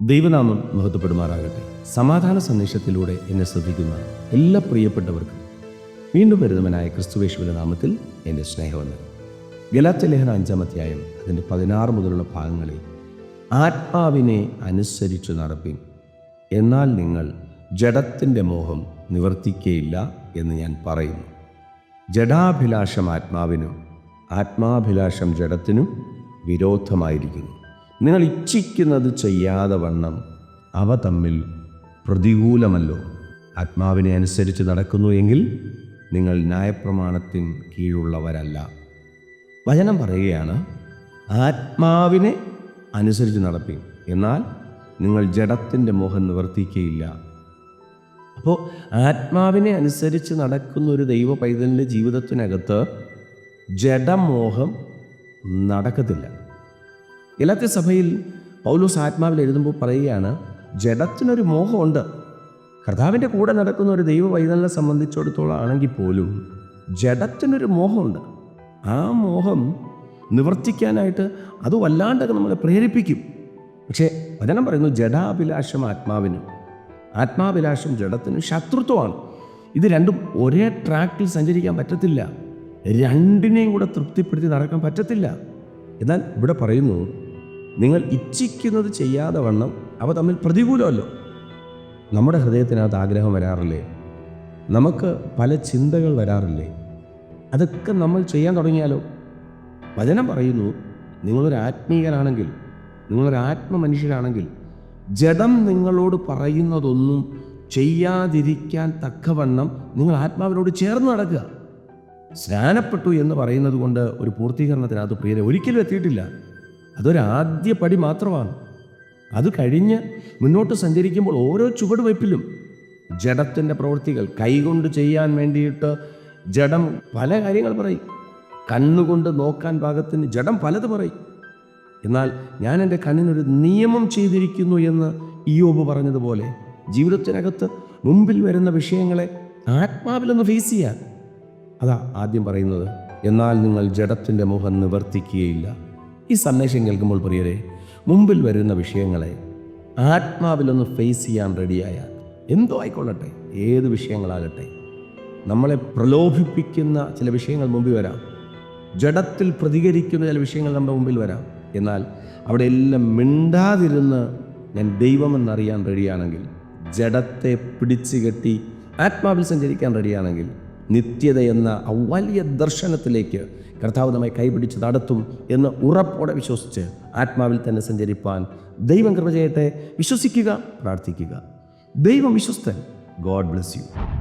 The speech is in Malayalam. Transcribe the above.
ദൈവനാമം മഹത്വപ്പെടുമാറാകട്ടെ. സമാധാന സന്ദേശത്തിലൂടെ എന്നെ ശ്രദ്ധിക്കുന്ന എല്ലാ പ്രിയപ്പെട്ടവർക്കും വീണ്ടും വരുന്നവനായ ക്രിസ്തുവേശുവിന്റെ നാമത്തിൽ എന്റെ സ്നേഹമെന്ന് ഗലാത്ത ലേഖന അഞ്ചാം അധ്യായം അതിന്റെ പതിനാറ് മുതലുള്ള ഭാഗങ്ങളിൽ ആത്മാവിനെ അനുസരിച്ച് നടപ്പിൻ. എന്നാൽ നിങ്ങൾ ജഡത്തിന്റെ മോഹം നിവർത്തിക്കയില്ല എന്ന് ഞാൻ പറയുന്നു. ജഡാഭിലാഷം ആത്മാവിനും ആത്മാഭിലാഷം ജഡത്തിനും വിരോധമായിരിക്കുന്നു. നിങ്ങൾ ഇച്ഛിക്കുന്നത് ചെയ്യാതെ വണ്ണം അവ തമ്മിൽ പ്രതികൂലമല്ലോ. ആത്മാവിനെ അനുസരിച്ച് നടക്കുന്നു എങ്കിൽ നിങ്ങൾ ന്യായപ്രമാണത്തിന് കീഴുള്ളവരല്ല. വചനം പറയുകയാണ് ആത്മാവിനെ അനുസരിച്ച് നടപ്പി എന്നാൽ നിങ്ങൾ ജഡത്തിന്റെ മോഹം നിവർത്തിക്കുകയില്ല. അപ്പോൾ ആത്മാവിനെ അനുസരിച്ച് നടക്കുന്ന ഒരു ദൈവ പൈതലിന്റെ ജീവിതത്തിനകത്ത് ജഡമോഹം നടക്കത്തില്ല. ഇലത്തെ സഭയിൽ പൗലോസ് ആത്മാവിൽ എഴുതുമ്പോൾ പറയുകയാണ് ജഡത്തിനൊരു മോഹമുണ്ട്. കർത്താവിന്റെ കൂടെ നടക്കുന്ന ഒരു ദൈവ വൈതലിനെ സംബന്ധിച്ചിടത്തോളം ആണെങ്കിൽ പോലും ജഡത്തിനൊരു മോഹമുണ്ട്. ആ മോഹം നിവർത്തിക്കാനായിട്ട് അത് വല്ലാണ്ടൊക്കെ നമ്മളെ പ്രേരിപ്പിക്കും. പക്ഷേ വചനം പറയുന്നു ജഡാഭിലാഷം ആത്മാവിനും ആത്മാഭിലാഷം ജഡത്തിന് ശത്രുത്വമാണ്. ഇത് രണ്ടും ഒരേ ട്രാക്കിൽ സഞ്ചരിക്കാൻ പറ്റത്തില്ല. രണ്ടിനെയും കൂടെ തൃപ്തിപ്പെടുത്തി നടക്കാൻ പറ്റത്തില്ല. എന്നാൽ ഇവിടെ പറയുന്നു നിങ്ങൾ ഇച്ഛിക്കുന്നത് ചെയ്യാതെ വണ്ണം അവ തമ്മിൽ പ്രതികൂലമല്ലോ. നമ്മുടെ ഹൃദയത്തിനകത്ത് ആഗ്രഹം വരാറില്ലേ? നമുക്ക് പല ചിന്തകൾ വരാറില്ലേ? അതൊക്കെ നമ്മൾ ചെയ്യാൻ തുടങ്ങിയാലോ? വചനം പറയുന്നു നിങ്ങളൊരു ആത്മീയനാണെങ്കിൽ നിങ്ങളൊരു ആത്മ മനുഷ്യരാണെങ്കിൽ ജഡം നിങ്ങളോട് പറയുന്നതൊന്നും ചെയ്യാതിരിക്കാൻ തക്കവണ്ണം നിങ്ങൾ ആത്മാവിനോട് ചേർന്ന് നടക്കുക. സ്നാനപ്പെട്ടു എന്ന് പറയുന്നത് കൊണ്ട് ഒരു പൂർത്തീകരണത്തിനകത്ത് പ്രിയരെ ഒരിക്കലും എത്തിയിട്ടില്ല. അതൊരു ആദ്യ പടി മാത്രമാണ്. അത് കഴിഞ്ഞ് മുന്നോട്ട് സഞ്ചരിക്കുമ്പോൾ ഓരോ ചുവടുവയ്പ്പിലും ജഡത്തിന്റെ പ്രവൃത്തികൾ കൈകൊണ്ട് ചെയ്യാൻ വേണ്ടിയിട്ട് ജഡം പല കാര്യങ്ങൾ പറയും. കണ്ണുകൊണ്ട് നോക്കാൻ പാകത്തിന് ജഡം പലത് പറയും. എന്നാൽ ഞാൻ എന്റെ കണ്ണിനൊരു നിയമം ചെയ്തിരിക്കുന്നു എന്ന് ഇയോബ് പറഞ്ഞതുപോലെ ജീവിതത്തിനകത്ത് മുമ്പിൽ വരുന്ന വിഷയങ്ങളെ ആത്മാവിലൊന്ന് ഫേസ് ചെയ്യാൻ. അതാ ആദ്യം പറയുന്നത് എന്നാൽ നിങ്ങൾ ജഡത്തിന്റെ മുഖം നിവർത്തിക്കുകയില്ല. ഈ സന്ദേശം കേൾക്കുമ്പോൾ പ്രിയരെ മുമ്പിൽ വരുന്ന വിഷയങ്ങളെ ആത്മാവിലൊന്ന് ഫേസ് ചെയ്യാൻ റെഡിയായ എന്തോ ആയിക്കൊള്ളട്ടെ ഏത് വിഷയങ്ങളാകട്ടെ. നമ്മളെ പ്രലോഭിപ്പിക്കുന്ന ചില വിഷയങ്ങൾ മുമ്പിൽ വരാം. ജഡത്തിൽ പ്രതികരിക്കുന്ന ചില വിഷയങ്ങൾ നമ്മുടെ മുമ്പിൽ വരാം. എന്നാൽ അവിടെ എല്ലാം മിണ്ടാതിരുന്ന് ഞാൻ ദൈവമെന്നറിയാൻ റെഡിയാണെങ്കിൽ ജഡത്തെ പിടിച്ചു കെട്ടി ആത്മാവിൽ സഞ്ചരിക്കാൻ റെഡിയാണെങ്കിൽ നിത്യത എന്ന ആ വലിയ ദർശനത്തിലേക്ക് കർത്താവ് നമ്മെ കൈപിടിച്ച് നടത്തും എന്ന് ഉറപ്പോടെ വിശ്വസിച്ച് ആത്മാവിൽ തന്നെ സഞ്ചരിപ്പാൻ ദൈവം കൃപ ചെയ്യട്ടെ. വിശ്വസിക്കുക പ്രാർത്ഥിക്കുക. ദൈവം വിശ്വസ്തൻ. God bless you